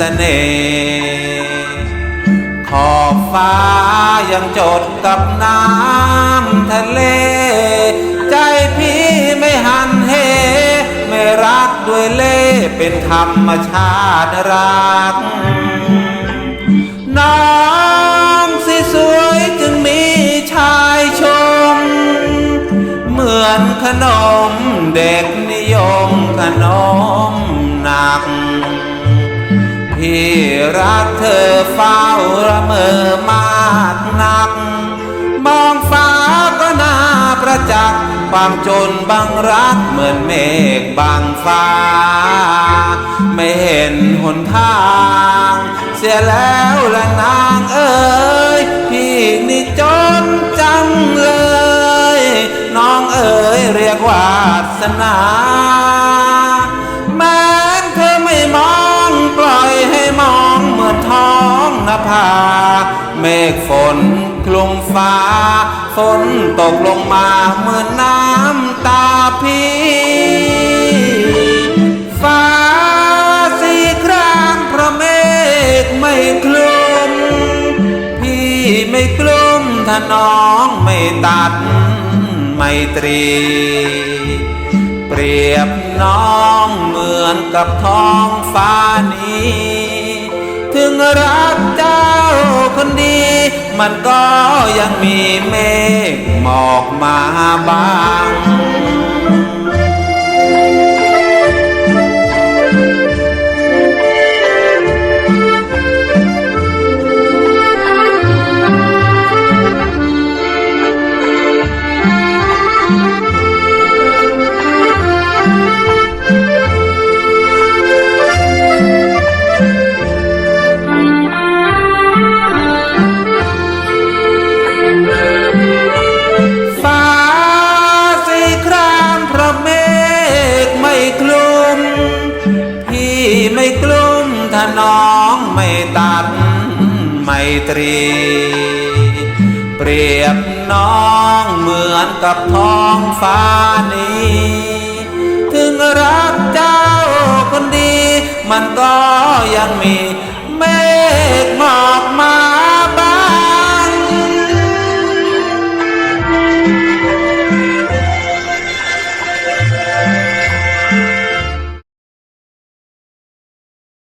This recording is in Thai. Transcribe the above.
สน่ขอบฟ้ายังจดกับน้ำทะเล ใจพี่ไม่หันเห ไม่รักด้วยเล่เป็นธรรมชาติรัก น้ำสีสวยจึงมีชายชม เหมือนขนมเด็กนิยมขนม พี่รักเธอเฝ้าระเมอมากนัก มองฟ้าก็น่าประจักษ์ความจนบังรักเหมือนเมฆบังฟ้า ไม่เห็นหนทาง เสียแล้วละนางเอ๋ยพี่นี่จนจังเลย น้องเอ๋ยเรียกวาสนา นภา เมฆฝนคลุมฟ้า ฝนตกลงมาเหมือนน้ำตาพี่ฟ้าสีครามพระเมฆไม่คลุม พี่ไม่กลุ้มถ้าน้องไม่ตัดไมตรี เปรียบน้องเหมือนกับท้องฟ้านี้ ถึงรักเจ้าคนดี มันก็ยังมีเมฆหมอกมาบาง น้องไม่ตัดไมตรี เปรียบน้องเหมือนกับท้องฟ้านี้ ถึงรักเจ้าคนดี มันก็ยังมี